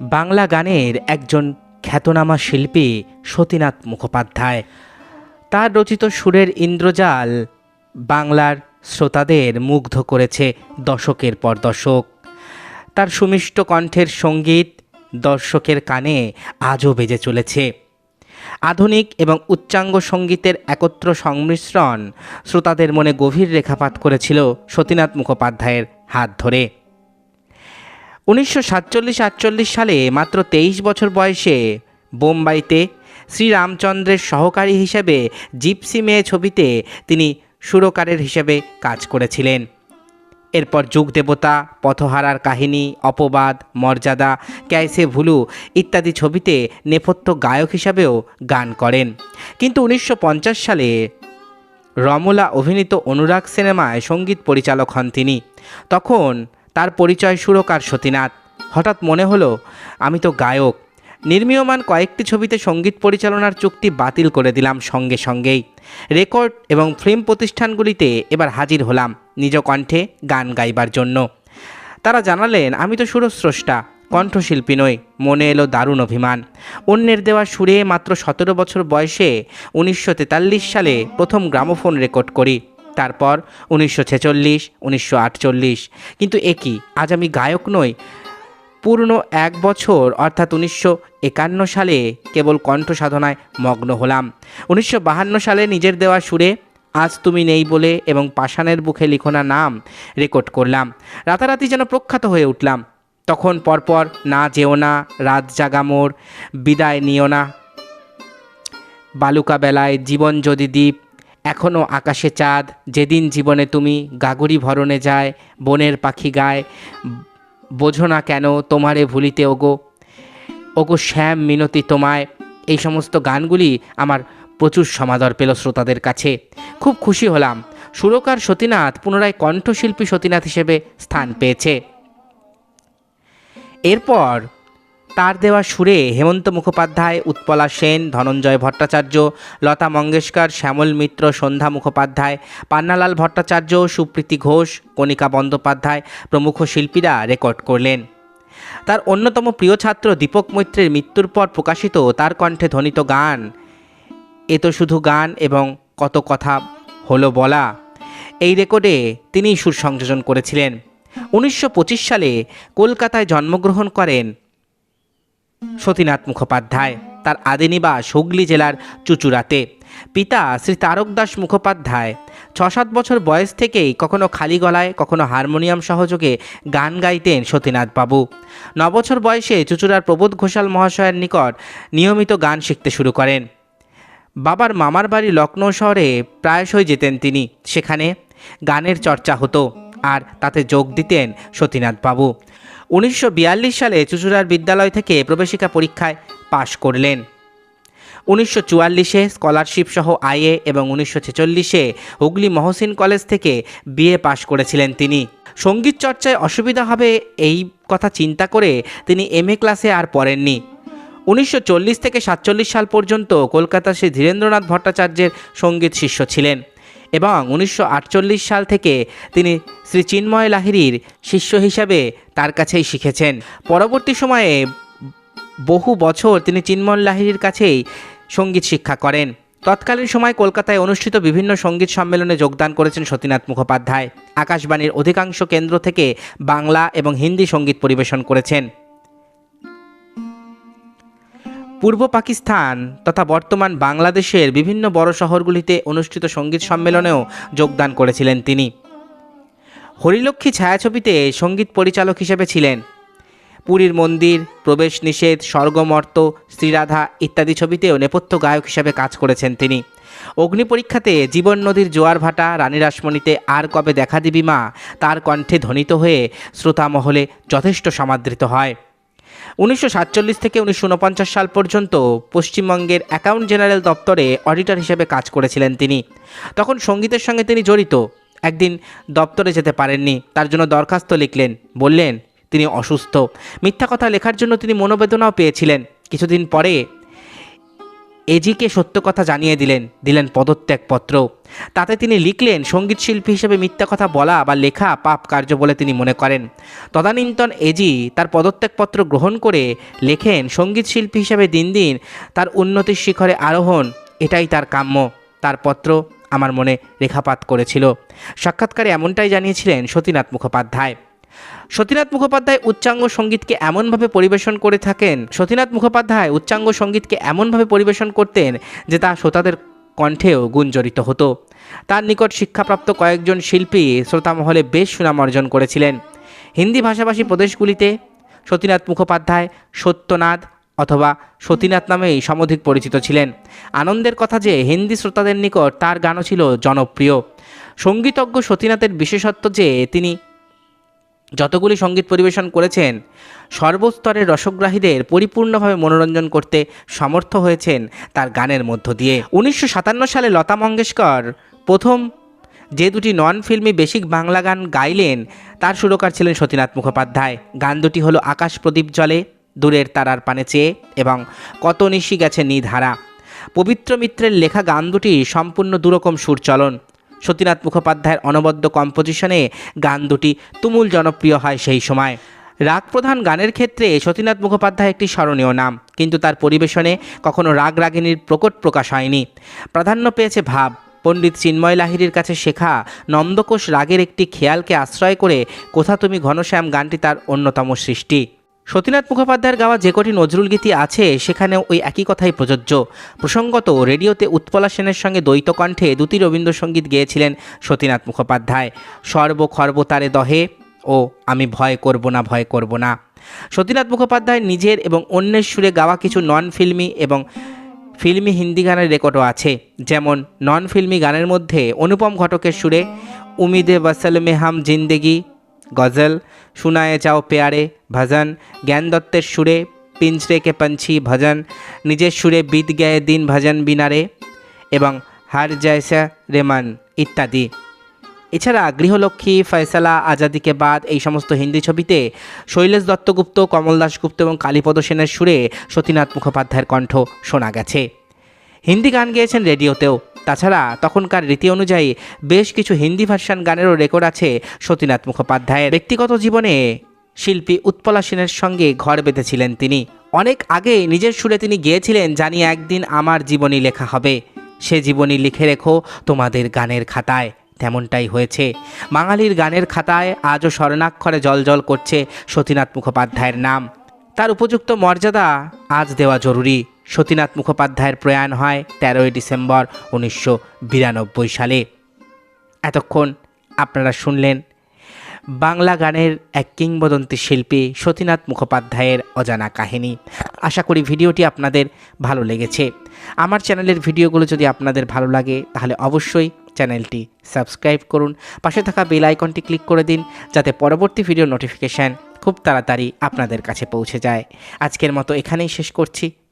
বাংলা গানের একজন খ্যাতনামা শিল্পী সতীনাথ মুখোপাধ্যায়। তার রচিত সুরের ইন্দ্রজাল বাংলার শ্রোতাদের মুগ্ধ করেছে দশকের পর দশক। তার সুমিষ্ট কণ্ঠের সংগীত দর্শকের কানে আজও বেজে চলেছে। আধুনিক এবং উচ্চাঙ্গ সঙ্গীতের একত্র সংমিশ্রণ শ্রোতাদের মনে গভীর রেখাপাত করেছিল সতীনাথ মুখোপাধ্যায়ের হাত ধরে। উনিশশো সাতচল্লিশ আটচল্লিশ সালে মাত্র তেইশ বছর বয়সে বোম্বাইতে শ্রীরামচন্দ্রের সহকারী হিসেবে জিপসি মেয়ে ছবিতে তিনি সুরকারের হিসেবে কাজ করেছিলেন। এরপর যুগদেবতা, পথহারার কাহিনী, অপবাদ, মর্যাদা ক্যাইসে ভুলু ইত্যাদি ছবিতে নেপথ্য গায়ক হিসাবেও গান করেন। কিন্তু উনিশশো পঞ্চাশ সালে রমলা অভিনীত অনুরাগ সিনেমায় সংগীত পরিচালক হন তিনি। তখন তার পরিচয় সুরকার সতীনাথ। হঠাৎ মনে হলো, আমি তো গায়ক। নির্মীয়মান কয়েকটি ছবিতে সংগীত পরিচালনার চুক্তি বাতিল করে দিলাম সঙ্গে সঙ্গেই। রেকর্ড এবং ফিল্ম প্রতিষ্ঠানগুলিতে এবার হাজির হলাম নিজ কণ্ঠে গান গাইবার জন্য। তারা জানালেন, আমি তো সুরস্রষ্টা, কণ্ঠশিল্পী নই, মনে এলো দারুণ অভিমান। অন্যের দেওয়া সুরে মাত্র সতেরো বছর বয়সে উনিশশো তেতাল্লিশ সালে প্রথম গ্রামোফোন রেকর্ড করি। তারপর উনিশশো ছেচল্লিশ, উনিশশো আটচল্লিশ। কিন্তু একই আজ আমি গায়ক নই। পূর্ণ এক বছর, অর্থাৎ উনিশশো একান্ন সালে কেবল কণ্ঠ সাধনায় মগ্ন হলাম। উনিশশো বাহান্ন সালে নিজের দেওয়া সুরে আজ তুমি নেই বলে এবং পাষাণের বুকে লিখোনা নাম রেকর্ড করলাম। রাতারাতি যেন প্রখ্যাত হয়ে উঠলাম। তখন পরপর না যেও না, রাত জাগামোর বিদায় নিও না। বালুকা বেলায় জীবন যদি দ্বীপ এখনও আকাশে চাঁদ, যেদিন জীবনে তুমি গাগুরি ভরণে যায়, বনের পাখি গায়, বোঝো না কেন তোমারে ভুলিতে ওগো। ওগো শ্যাম মিনতি তোমায়। এই সমস্ত গানগুলি আমার প্রচুর সমাদর পেল শ্রোতাদের কাছে। খুব খুশি হলাম। সুরকার সতীনাথ পুনরায় কণ্ঠশিল্পী সতীনাথ হিসেবে স্থান পেয়েছে। এরপর তার দেওয়া সুরে হেমন্ত মুখোপাধ্যায়, উৎপলা সেন, ধনঞ্জয় ভট্টাচার্য, লতা মঙ্গেশকর, শ্যামল মিত্র, সন্ধ্যা মুখোপাধ্যায়, পান্নালাল ভট্টাচার্য, সুপ্রীতি ঘোষ, কণিকা বন্দ্যোপাধ্যায় প্রমুখ শিল্পীরা রেকর্ড করলেন। তার অন্যতম প্রিয় ছাত্র দীপক মৈত্রের মৃত্যুর পর প্রকাশিত তার কণ্ঠে ধ্বনিত গান। এ তো শুধু গান এবং কত কথা হলো বলা। এই রেকর্ডে তিনিই সুর সংযোজন করেছিলেন। উনিশশো পঁচিশ সালে কলকাতায় জন্মগ্রহণ করেন সতীনাথ মুখোপাধ্যায়, তার আদিনিবাস হুগলি জেলার চুচুড়াতে। পিতা শ্রী তারক দাস মুখোপাধ্যায় ছ সাত বছর বয়স থেকেই কখনো খালি গলায়, কখনো হারমোনিয়াম সহযোগে গান গাইতেন সতীনাথ বাবু নবছর বয়সে চুচুড়ার প্রবোধ ঘোষাল মহাশয়ের নিকট নিয়মিত গান শিখতে শুরু করেন। বাবার মামার বাড়ি লখনৌ শহরে প্রায়শই যেতেন তিনি। সেখানে গানের চর্চা হতো, আর তাতে যোগ দিতেন সতীনাথ বাবু উনিশশো বিয়াল্লিশ সালে চুচুড়ার বিদ্যালয় থেকে প্রবেশিকা পরীক্ষায় পাশ করলেন। উনিশশো চুয়াল্লিশে স্কলারশিপ সহ আইএ এবং উনিশশো ছেচল্লিশে হুগলি মহসিন কলেজ থেকে বিএ পাশ করেছিলেন তিনি। সংগীত চর্চায় অসুবিধা হবে এই কথা চিন্তা করে তিনি এম এ ক্লাসে আর পড়েননি। উনিশশো চল্লিশ থেকে সাতচল্লিশ সাল পর্যন্ত কলকাতা শ্রী ধীরেন্দ্রনাথ ভট্টাচার্যের সংগীত শিষ্য ছিলেন। এবং উনিশশো আটচল্লিশ সাল থেকে তিনি শ্রী চিন্ময় লাহিড়ির শিষ্য হিসাবে তার কাছেই শিখেছেন। পরবর্তী সময়ে বহু বছর তিনি চিন্ময় লাহিড়ির কাছেই সংগীত শিক্ষা করেন। তৎকালীন সময় কলকাতায় অনুষ্ঠিত বিভিন্ন সংগীত সম্মেলনে যোগদান করেছেন সতীনাথ মুখোপাধ্যায়। আকাশবাণীর অধিকাংশ কেন্দ্র থেকে বাংলা এবং হিন্দি সংগীত পরিবেশন করেছেন। পূর্ব পাকিস্তান তথা বর্তমান বাংলাদেশের বিভিন্ন বড় শহরগুলিতে অনুষ্ঠিত সংগীত সম্মেলনেও যোগদান করেছিলেন তিনি। হরিলক্ষ্মী ছায়াছবিতে সংগীত পরিচালক হিসেবে ছিলেন। পুরীর মন্দির, প্রবেশ নিষেধ, স্বর্গমর্ত, শ্রীরাধা ইত্যাদি ছবিতেও নেপথ্য গায়ক হিসেবে কাজ করেছেন তিনি। অগ্নি পরীক্ষাতে জীবন নদীর জোয়ার ভাটা, রানী রাসমণিতে আর কবে দেখা দিবি মা, তার কণ্ঠে ধ্বনিত হয়ে শ্রোতা মহলে যথেষ্ট সমাদৃত হয়। উনিশশো সাতচল্লিশ থেকে উনিশশো উনপঞ্চাশ সাল পর্যন্ত পশ্চিমবঙ্গের অ্যাকাউন্ট জেনারেল দপ্তরে অডিটর হিসেবে কাজ করেছিলেন তিনি। তখন সঙ্গীতের সঙ্গে তিনি জড়িত। একদিন দপ্তরে যেতে পারেননি, তার জন্য দরখাস্ত লিখলেন। বললেন, তিনি অসুস্থ। মিথ্যা কথা লেখার জন্য তিনি মনোবেদনাও পেয়েছিলেন। কিছুদিন পরে এজিকে সত্য কথা জানিয়ে দিলেন। দিলেন পদত্যাগপত্র। তাতে তিনি লিখলেন, সংগীত শিল্পী হিসেবে মিথ্যা কথা বলা বা লেখা পাপ কার্য বলে তিনি মনে করেন। তদানীন্তন এজি তার পদত্যাগপত্র গ্রহণ করে লেখেন, সংগীত শিল্পী হিসেবে দিন দিন তার উন্নতির শিখরে আরোহণ, এটাই তার কাম্য। তার পত্র আমার মনে রেখাপাত করেছিল। সাক্ষাৎকারে এমনটাই জানিয়েছিলেন সতীনাথ মুখোপাধ্যায়। সতীনাথ মুখোপাধ্যায় উচ্চাঙ্গ সঙ্গীতকে এমনভাবে পরিবেশন করে থাকেন, সতীনাথ মুখোপাধ্যায় উচ্চাঙ্গ সঙ্গীতকে এমনভাবে পরিবেশন করতেন যে তা শ্রোতাদের কণ্ঠেও গুঞ্জরিত হতো। তার নিকট শিক্ষাপ্রাপ্ত কয়েকজন শিল্পী শ্রোতামহলে বেশ সুনাম অর্জন করেছিলেন। হিন্দি ভাষাভাষী প্রদেশগুলিতে সতীনাথ মুখোপাধ্যায়, সত্যনাথ অথবা সতীনাথ নামেই সমধিক পরিচিত ছিলেন। আনন্দের কথা যে হিন্দি শ্রোতাদের নিকট তার গানও ছিল জনপ্রিয়। সঙ্গীতজ্ঞ সতীনাথের বিশেষত্ব যে তিনি যতগুলি সংগীত পরিবেশন করেছেন, সর্বস্তরের রসগ্রাহীদের পরিপূর্ণভাবে মনোরঞ্জন করতে সমর্থ হয়েছেন তার গানের মধ্য দিয়ে। উনিশশো সাতান্ন সালে লতা মঙ্গেশকর প্রথম যে দুটি নন ফিল্মি বেসিক বাংলা গান গাইলেন, তার সুরকার ছিলেন সতীনাথ মুখোপাধ্যায়। গান দুটি হলো আকাশ প্রদীপ জলে দূরের তারার পানে চেয়ে এবং কত নিশি গেছে নিধারা পবিত্র মিত্রের লেখা গান দুটি সম্পূর্ণ দুরকম সুরচলন। সতীনাথ মুখোপাধ্যায়ের অনবদ্য কম্পোজিশনে গান দুটি তুমুল জনপ্রিয় হয় সেই সময়। রাগ প্রধান গানের ক্ষেত্রে সতীনাথ মুখোপাধ্যায় একটি স্মরণীয় নাম, কিন্তু তার পরিবেশনে কখনো রাগ রাগিনীর প্রকট প্রকাশ হয়নি। প্রাধান্য পেয়েছে ভাব। পণ্ডিত চিন্ময় লাহিড়ির কাছে শেখা নন্দকোষ রাগের একটি খেয়ালকে আশ্রয় করে কোথা তুমি ঘনশ্যাম গানটি তার অন্যতম সৃষ্টি। সতীনাথ মুখোপাধ্যায়ের গাওয়া যে কটি নজরুল গীতি আছে, সেখানেও ওই একই কথাই প্রযোজ্য। প্রসঙ্গত, রেডিওতে উৎপলা সেনের সঙ্গে দ্বৈত কণ্ঠে দুটি রবীন্দ্রসঙ্গীত গেয়েছিলেন সতীনাথ মুখোপাধ্যায়। সর্ব খর্ব তারে দহে ও আমি ভয় করব না, ভয় করব না। সতীনাথ মুখোপাধ্যায় নিজের এবং অন্যের সুরে গাওয়া কিছু নন ফিল্মি এবং ফিল্মি হিন্দি গানের রেকর্ডও আছে। যেমন নন ফিল্মি গানের মধ্যে অনুপম ঘটকের সুরে, উমিদে বসল মে হাম জিন্দেগি গজল, শুনায়ে যাও পেয়ারে ভজন জ্ঞান দত্তের সুরে পিঞ্জরে কে পঞ্ছি ভজন, নিজের সুরে বিদ গয়ে দিন ভজন বিনারে, এবং হার জয়সা রেমান ইত্যাদি। এছাড়া গৃহলক্ষ্মী ফয়সালা আজাদিকে বাদ এই সমস্ত হিন্দি ছবিতে শৈলেশ দত্তগুপ্ত, কমল দাশগুপ্ত এবং কালীপদ সেনের সুরে সতীনাথ মুখোপাধ্যায়ের কণ্ঠ শোনা গেছে। হিন্দি গান গেয়েছেন রেডিওতেও। তাছাড়া তখনকার রীতি অনুযায়ী বেশ কিছু হিন্দি ভার্সান গানেরও রেকর্ড আছে সতীনাথ মুখোপাধ্যায়ের। ব্যক্তিগত জীবনে শিল্পী উৎপলা সেনের সঙ্গে ঘর বেঁধেছিলেন তিনি। অনেক আগে নিজের সুরে তিনি গিয়েছিলেন জানি একদিন আমার জীবনী লেখা হবে। সে জীবনী লিখে রেখো তোমাদের গানের খাতায়। তেমনটাই হয়েছে। বাঙালির গানের খাতায় আজও স্মরণাক্ষরে জলজল করছে সতীনাথ মুখোপাধ্যায়ের নাম। তার উপযুক্ত মর্যাদা আজ দেওয়া জরুরি। সতীনাথ মুখোপাধ্যায়ের প্রয়াণ হয় তেরোই ডিসেম্বর উনিশশো বিরানব্বই সালে। এতক্ষণ আপনারা শুনলেন বাংলা গানের এক কিংবদন্তি শিল্পী সতীনাথ মুখোপাধ্যায়ের অজানা কাহিনী। আশা করি ভিডিওটি আপনাদের ভালো লেগেছে। আমার চ্যানেলের ভিডিওগুলো যদি আপনাদের ভালো লাগে, তাহলে অবশ্যই চ্যানেলটি সাবস্ক্রাইব করুন। পাশে থাকা বেল আইকনটি ক্লিক করে দিন, যাতে পরবর্তী ভিডিও নোটিফিকেশান খুব তাড়াতাড়ি আপনাদের কাছে পৌঁছে যায়। আজকের মতো এখানেই শেষ করছি।